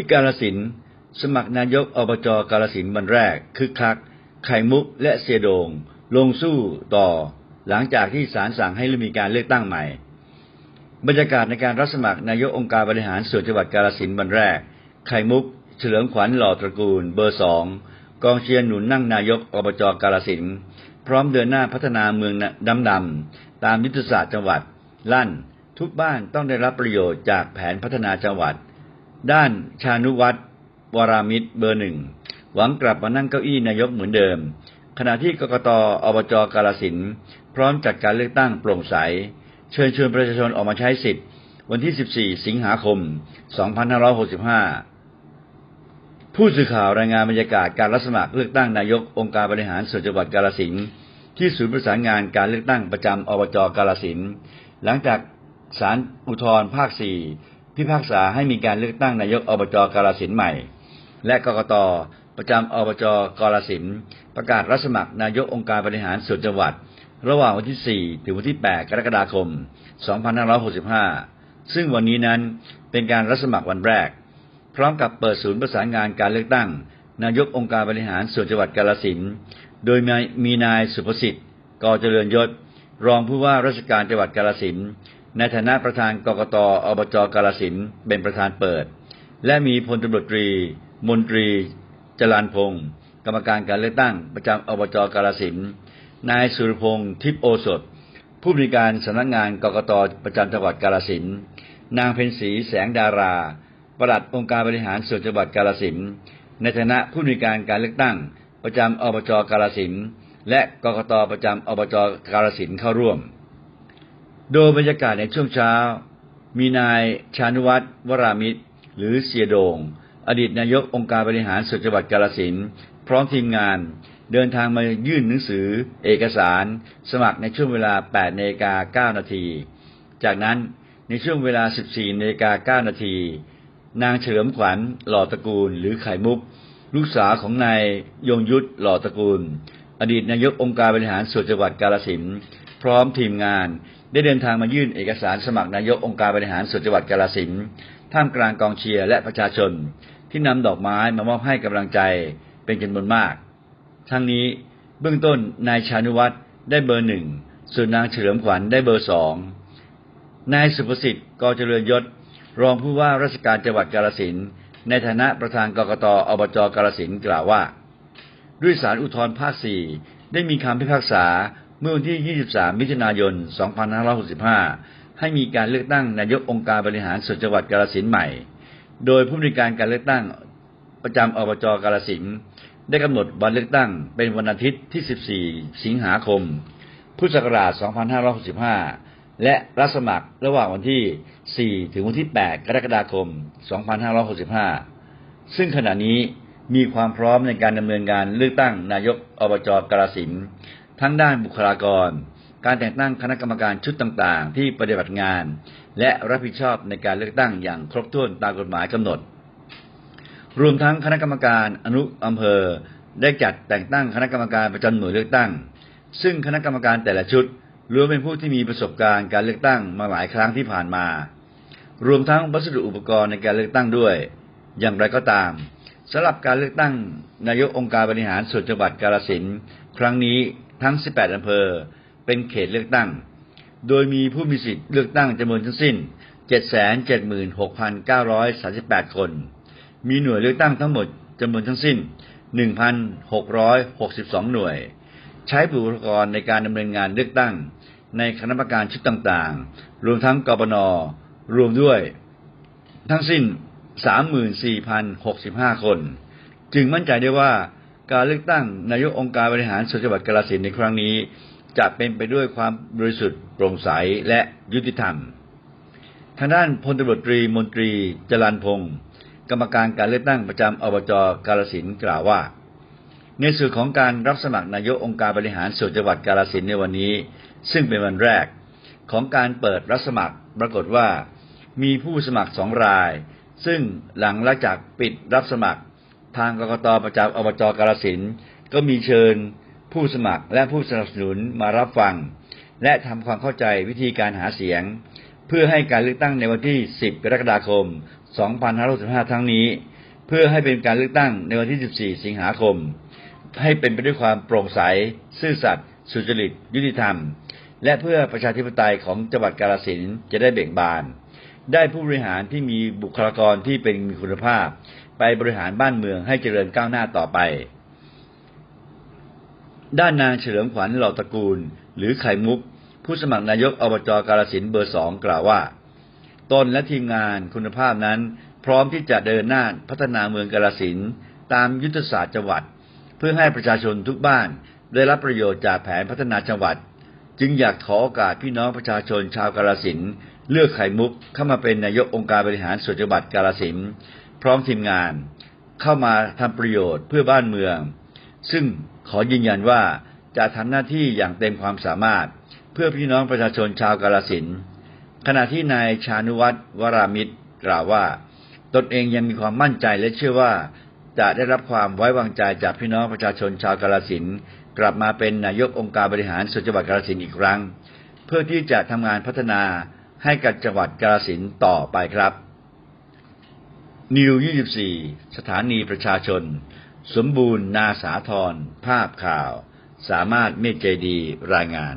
ที่กาลสินสมัครนายกอบจกาลสินวันแรกคึกคัก ไข่มุกและเสียโดง ลงสู้ต่อ หลังจากที่ศาลสั่งให้มีการเลือกตั้งใหม่ บรรยากาศในการรับสมัครนายกองค์การบริหารส่วนจังหวัดกาลสินวันแรก ไข่มุก เฉลิมขวัญหล่อตระกูล เบอร์สองกองเชียร์หนุนนั่งนายกอบจกาลสินพร้อมเดินหน้าพัฒนาเมืองดำดำตามยุทธศาสตร์จังหวัด ลั่น ทุกบ้านต้องได้รับประโยชน์จากแผนพัฒนาจังหวัด ด้านชานุวัตรวรามิตรเบอร์หนึ่งหวังกลับมานั่งเก้าอี้นายกเหมือนเดิม ขณะที่กกตอบจกาลสินพร้อมจัดการเลือกตั้งโปร่งใส เชิญชวนประชาชนออกมาใช้สิทธิ์ วันที่ 14 สิงหาคม 2565 ผู้สื่อข่าวรายงานบรรยากาศการรับสมัครเลือกตั้งนายกองค์การบริหารส่วนจังหวัดกาลสินที่ศูนย์ประสานงานการเลือกตั้งประจำอบจกาลสินหลังจากศาลอุทธรภาค 4 พิพากษาให้มีการเลือกตั้งนายกอบจกาลสินใหม่ และกกตประจำอบจกาลสินประกาศรับสมัครนายกองค์การบริหารส่วนจังหวัด ระหว่างวันที่ 4 ถึงวันที่ 8 กรกฎาคม 2565 ซึ่งวันนี้นั้นเป็นการรับสมัครวันแรก พร้อมกับเปิดศูนย์ประสานงานการเลือกตั้ง นายกองค์การบริหารส่วนจังหวัดกาลสินโดยมีนายสุภสิทธิ์กอเจริญยศ รองผู้ว่าราชการจังหวัดกาลสิน ในฐานะประธานกกตอบจกาลสินเป็นประธานเปิด และมีพลตำรวจตรี มนตรี จรันพงศ์กรรมการการเลือกตั้งประจำอบจกาลสินนายสุรพงศ์ทิพโอสถ ผู้บริการสำนักงานกกตประจำจังหวัดกาลสินนางเพ็ญศรีแสงดาราประหลัดองค์การบริหารส่วนจังหวัดกาลสินในฐานะผู้บริการการเลือกตั้ง ประจำอบจกาลสินและกกตประจำอบจกาลสินเข้าร่วม โดยบรรยากาศในช่วงเช้า มีนายชานุวัตรวรามิตร หรือเสียโดง อดีตนายกองค์การบริหารส่วนจังหวัดกาลสินพร้อมทีมงานเดินทางมายื่นหนังสือ เอกสาร สมัครในช่วงเวลา8นาฬิกา9นาที จากนั้นในช่วงเวลา 14นาฬิกา9นาที นางเฉลิมขวัญหล่อตระกูล หรือไข่มุก ลูกสาวของนายยงยุทธหล่อตระกูล อดีตนายกองค์การบริหารส่วนจังหวัดกาลสินพร้อมทีมงาน ได้เดินทางมายื่นเอกสารสมัครนายกองค์การบริหารส่วนจังหวัดกาลสินธุ์ท่ามกลางกองเชียร์และประชาชน ที่นำดอกไม้มามอบให้กำลังใจเป็นจำนวนมาก ทั้งนี้เบื้องต้นนายชานุวัตรได้เบอร์หนึ่งส่วนนางเฉลิมขวัญได้เบอร์สองนายสุภสิทธิ์กอเจริญยศ รองผู้ว่าราชการจังหวัดกาลสินธุ์ในฐานะประธานกกตอบจกาลสินธุ์กล่าวว่า ด้วยสารอุทธรณ์ภาค4ได้มีคำพิพากษา เมื่อวันที่ 23 มิถุนายน 2565 ให้มีการเลือกตั้งนายกองค์การบริหารส่วนจังหวัดกาลสินใหม่ โดยผู้บริการการเลือกตั้งประจำอบจกาลสินได้กำหนดวันเลือกตั้งเป็นวันอาทิตย์ที่ 14 สิงหาคม พุทธศักราช 2565 และรับสมัครระหว่างวันที่ 4 ถึงวันที่ 8 กรกฎาคม 2565 ซึ่งขณะนี้มีความพร้อมในการดำเนินการเลือกตั้งนายกอบจกาลสิน ทั้งด้านบุคลากร การแต่งตั้งคณะกรรมการชุดต่างๆ ที่ปฏิบัติงาน และรับผิดชอบในการเลือกตั้งอย่างครบถ้วนตามกฎหมายกำหนด รวมทั้งคณะกรรมการอนุอำเภอได้จัดแต่งตั้งคณะกรรมการประจำหน่วยเลือกตั้ง ซึ่งคณะกรรมการแต่ละชุดล้วนเป็นผู้ที่มีประสบการณ์การเลือกตั้งมาหลายครั้งที่ผ่านมา รวมทั้งวัสดุอุปกรณ์ในการเลือกตั้งด้วย อย่างไรก็ตามสำหรับการเลือกตั้งนายกองค์การบริหารส่วนจังหวัดกาฬสินครั้งนี้ ทั้ง 18 อำเภอ เป็นเขตเลือกตั้ง โดยมีผู้มีสิทธิ์เลือกตั้งจำนวนทั้งสิ้น 776,938 คน มีหน่วยเลือกตั้งทั้งหมดจำนวนทั้งสิ้น 1,662 หน่วย ใช้บุคลากรในการดำเนินงานเลือกตั้ง ในคณะกรรมการชุดต่างๆ รวมทั้งกบน รวมด้วย ทั้งสิ้น 34,065 คน จึงมั่นใจได้ว่า การเลือกตั้งนายกองค์การบริหารส่วนจังหวัดกาฬสินในครั้งนี้ จะเป็นไปด้วยความบริสุทธิ์โปร่งใสและยุติธรรม ทางด้านพลตำรวจตรีมนตรีจรันพงศ์กรรมการการเลือกตั้งประจำอบจกาฬสินกล่าวว่า ในส่วนของการรับสมัครนายกองค์การบริหารส่วนจังหวัดกาฬสินในวันนี้ ซึ่งเป็นวันแรก ของการเปิดรับสมัครปรากฏว่า มีผู้สมัครสองราย ซึ่งหลังจากปิดรับสมัคร ทางกรกตประจำอบจกาลสินก็มีเชิญผู้สมัครและผู้สนับสนุนมารับฟัง และทำความเข้าใจวิธีการหาเสียง เพื่อให้การเลือกตั้งในวันที่ 10 กรกฎาคม 2565ทั้งนี้ เพื่อให้เป็นการเลือกตั้งในวันที่ 14 สิงหาคม ให้เป็นไปด้วยความโปร่งใส ซื่อสัตย์สุจริต ยุติธรรม และเพื่อประชาธิปไตยของจังหวัดกาฬสินจะได้เบ่งบาน ได้ผู้บริหารที่มีบุคลากรที่เป็นมีคุณภาพ ไปบริหารบ้านเมืองให้เจริญก้าวหน้าต่อไป ด้านนางเฉลิมขวัญเหล่าตระกูล หรือไข่มุก ผู้สมัครนายกอบจกาลสินเบอร์สองกล่าวว่าตนและทีมงานคุณภาพนั้น พร้อมที่จะเดินหน้าพัฒนาเมืองกาลสินตามยุทธศาสตร์จังหวัด เพื่อให้ประชาชนทุกบ้านได้รับประโยชน์จากแผนพัฒนาจังหวัด จึงอยากขอโอกาสพี่น้องประชาชนชาวกาลสินเลือกไข่มุกเข้ามาเป็นนายกองค์การบริหารส่วนจังหวัดกาลสิน พร้อมทีมงานเข้ามาทำประโยชน์เพื่อบ้านเมือง ซึ่งขอยืนยันว่าจะทำหน้าที่อย่างเต็มความสามารถ เพื่อพี่น้องประชาชนชาวกาลสินขณะที่นายชานุวัตรวรามิตรกล่าวว่า ตนเองยังมีความมั่นใจและเชื่อว่า จะได้รับความไว้วางใจจากพี่น้องประชาชนชาวกาลสินกลับมาเป็นนายกองค์การบริหารส่วนจังหวัดกาลสินอีกครั้ง เพื่อที่จะทำงานพัฒนาให้กับจังหวัดกาลสินต่อไปครับ นิว 24 สถานีประชาชน สมบูรณ์นาสาธรภาพข่าว สามารถเมฆใจดีรายงาน